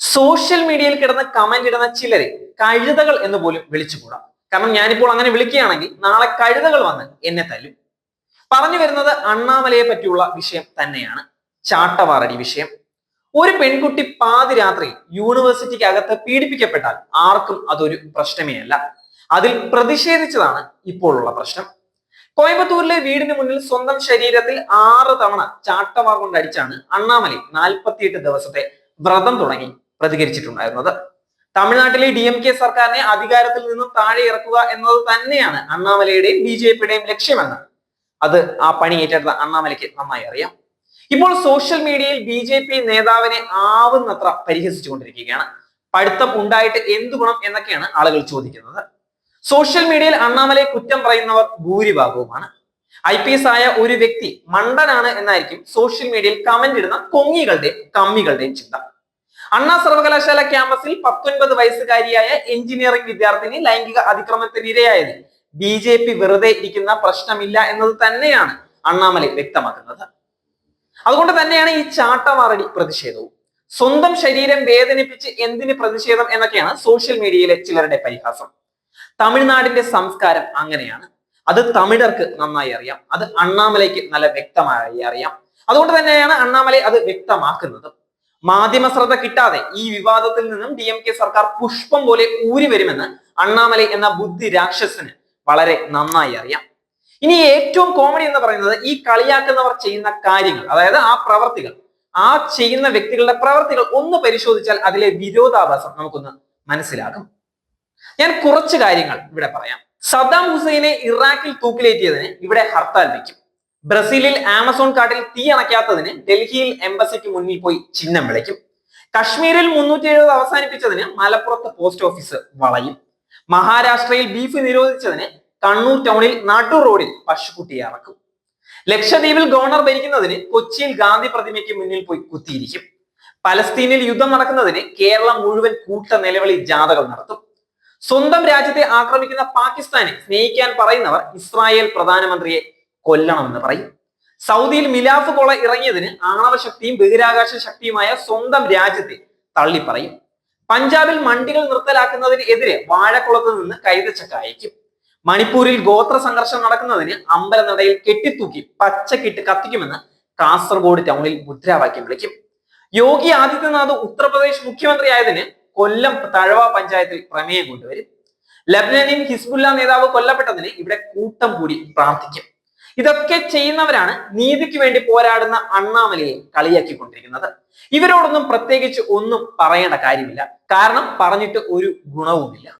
Social മീഡിയയിൽ കിടന്ന് comment ഇടുന്ന ചിലരെ കഴുതകൾ എന്ന് പോലും വിളിച്ചുകൂടാ. കാരണം ഞാനിപ്പോൾ അങ്ങനെ വിളിക്കുകയാണെങ്കിൽ നാളെ കഴുതകൾ വന്ന് എന്നെ തല്ലും. പറഞ്ഞു വരുന്നത് അണ്ണാമലയെ പറ്റിയുള്ള വിഷയം തന്നെയാണ്. ചാട്ടവാറടി വിഷയം. ഒരു പെൺകുട്ടി പാതിരാത്രി യൂണിവേഴ്സിറ്റിക്ക് അകത്ത് പീഡിപ്പിക്കപ്പെട്ടാൽ ആർക്കും അതൊരു പ്രശ്നമേ അല്ല. അതിൽ പ്രതിഷേധിച്ചതാണ് ഇപ്പോഴുള്ള പ്രശ്നം. കോയമ്പത്തൂരിലെ വീടിന് മുന്നിൽ സ്വന്തം ശരീരത്തിൽ ആറ് തവണ ചാട്ടവാർ കൊണ്ടടിച്ചാണ് അണ്ണാമലൈ നാൽപ്പത്തിയെട്ട് ദിവസത്തെ വ്രതം തുടങ്ങി. പ്രതികരിച്ചിട്ടുണ്ടായിരുന്നത്. തമിഴ്നാട്ടിലെ ഡി എം കെ സർക്കാരിനെ അധികാരത്തിൽ നിന്നും താഴെ ഇറക്കുക എന്നത് തന്നെയാണ് അണ്ണാമലയുടെയും ബി ജെ പിയുടെയും ലക്ഷ്യമെന്ന്. അത് ആ പണി ഏറ്റെടുത്ത അണ്ണാമലയ്ക്ക് നന്നായി അറിയാം. ഇപ്പോൾ സോഷ്യൽ മീഡിയയിൽ ബി ജെ പി നേതാവിനെ ആവുന്നത്ര പരിഹസിച്ചുകൊണ്ടിരിക്കുകയാണ്. പഠിത്തം ഉണ്ടായിട്ട് എന്തു ഗുണം എന്നൊക്കെയാണ് ആളുകൾ ചോദിക്കുന്നത്. സോഷ്യൽ മീഡിയയിൽ അണ്ണാമലയെ കുറ്റം പറയുന്നവർ ഭൂരിഭാഗവുമാണ്. ഐ പി എസ് ആയ ഒരു വ്യക്തി മണ്ടനാണ് എന്നായിരിക്കും സോഷ്യൽ മീഡിയയിൽ കമന്റ് ഇടുന്ന കൊങ്ങികളുടെയും കമ്മികളുടെയും ചിന്ത. അണ്ണാ സർവകലാശാല ക്യാമ്പസിൽ പത്തൊൻപത് വയസ്സുകാരിയായ എഞ്ചിനീയറിംഗ് വിദ്യാർത്ഥിനി ലൈംഗിക അതിക്രമത്തിനിരയായത്. ബി ജെ പി വെറുതെ ഇരിക്കുന്ന പ്രശ്നമില്ല എന്നത് തന്നെയാണ് അണ്ണാമലൈ വ്യക്തമാക്കുന്നത്. അതുകൊണ്ട് തന്നെയാണ് ഈ ചാട്ടമാറടി പ്രതിഷേധവും. സ്വന്തം ശരീരം വേദനിപ്പിച്ച് എന്തിന് പ്രതിഷേധം എന്നൊക്കെയാണ് സോഷ്യൽ മീഡിയയിലെ ചിലരുടെ പരിഹാസം. തമിഴ്നാടിന്റെ സംസ്കാരം അങ്ങനെയാണ്. അത് തമിഴർക്ക് നന്നായി അറിയാം. അത് അണ്ണാമലയ്ക്ക് നല്ല വ്യക്തമായി അറിയാം. അതുകൊണ്ട് തന്നെയാണ് അണ്ണാമലൈ അത് വ്യക്തമാക്കുന്നത്. മാധ്യമ ശ്രദ്ധ കിട്ടാതെ ഈ വിവാദത്തിൽ നിന്നും ഡി എം കെ സർക്കാർ പുഷ്പം പോലെ ഊരി വരുമെന്ന് അണ്ണാമലൈ എന്ന ബുദ്ധി രാക്ഷസന് വളരെ നന്നായി അറിയാം. ഇനി ഏറ്റവും കോമഡി എന്ന് പറയുന്നത് ഈ കളിയാക്കുന്നവർ ചെയ്യുന്ന കാര്യങ്ങൾ അതായത് ആ പ്രവർത്തികൾ ആ ചെയ്യുന്ന വ്യക്തികളുടെ പ്രവർത്തികൾ ഒന്ന് പരിശോധിച്ചാൽ അതിലെ വിരോധാഭാസം നമുക്കൊന്ന് മനസ്സിലാകും. ഞാൻ കുറച്ച് കാര്യങ്ങൾ ഇവിടെ പറയാം. സദ്ദാം ഹുസൈനെ ഇറാഖിൽ തൂക്കിലേറ്റിയതിന് ഇവിടെ ഹർത്താൽ വയ്ക്കും. ബ്രസീലിൽ ആമസോൺ കാട്ടിൽ തീ അണയ്ക്കാത്തതിന് ഡൽഹിയിൽ എംബസിക്ക് മുന്നിൽ പോയി ചിഹ്നം വിളിക്കും കശ്മീരിൽ മുന്നൂറ്റി എഴുപത് അവസാനിപ്പിച്ചതിന് മലപ്പുറത്ത് പോസ്റ്റ് ഓഫീസ് വളയും. മഹാരാഷ്ട്രയിൽ ബീഫ് നിരോധിച്ചതിന് കണ്ണൂർ ടൗണിൽ നടു റോഡിൽ പശുക്കുട്ടിയെ ഇറക്കും ലക്ഷദ്വീപിൽ ഗവർണർ ഭരിക്കുന്നതിന് കൊച്ചിയിൽ ഗാന്ധി പ്രതിമയ്ക്ക് മുന്നിൽ പോയി കുത്തിയിരിക്കും. പലസ്തീനിൽ യുദ്ധം നടക്കുന്നതിന് കേരളം മുഴുവൻ കൂട്ട നിലവിളി ജാഥകൾ നടത്തും. സ്വന്തം രാജ്യത്തെ ആക്രമിക്കുന്ന പാകിസ്ഥാനെ സ്നേഹിക്കാൻ പറയുന്നവർ ഇസ്രായേൽ പ്രധാനമന്ത്രിയെ കൊല്ലണമെന്ന് പറയും. സൗദിയിൽ മിലാഫ് കൊള ഇറങ്ങിയതിന് ആണവശക്തിയും ബഹിരാകാശ ശക്തിയുമായ സ്വന്തം രാജ്യത്തെ തള്ളിപ്പറയും പഞ്ചാബിൽ മണ്ടികൾ നിർത്തലാക്കുന്നതിന് എതിരെ വാഴക്കുളത്ത് നിന്ന് കൈതച്ചക്ക അയക്കും. മണിപ്പൂരിൽ ഗോത്ര സംഘർഷം നടക്കുന്നതിന് അമ്പലനടയിൽ കെട്ടിത്തൂക്കി പച്ചക്കിട്ട് കത്തിക്കുമെന്ന് കാസർഗോഡ് ടൗണിൽ മുദ്രാവാക്യം വിളിക്കും. യോഗി ആദിത്യനാഥ് ഉത്തർപ്രദേശ് മുഖ്യമന്ത്രിയായതിന് കൊല്ലം തഴവ പഞ്ചായത്തിൽ പ്രമേയം കൊണ്ടുവരും. ലബ്നനിൽ ഹിസ്ബുല്ല നേതാവ് കൊല്ലപ്പെട്ടതിന് ഇവിടെ കൂട്ടം കൂടി പ്രാർത്ഥിക്കും. ഇതൊക്കെ ചെയ്യുന്നവരാണ് നീതിക്ക് വേണ്ടി പോരാടുന്ന അണ്ണാമലയെ കളിയാക്കിക്കൊണ്ടിരിക്കുന്നത്. ഇവരോടൊന്നും പ്രത്യേകിച്ച് ഒന്നും പറയേണ്ട കാര്യമില്ല. കാരണം പറഞ്ഞിട്ട് ഒരു ഗുണവുമില്ല.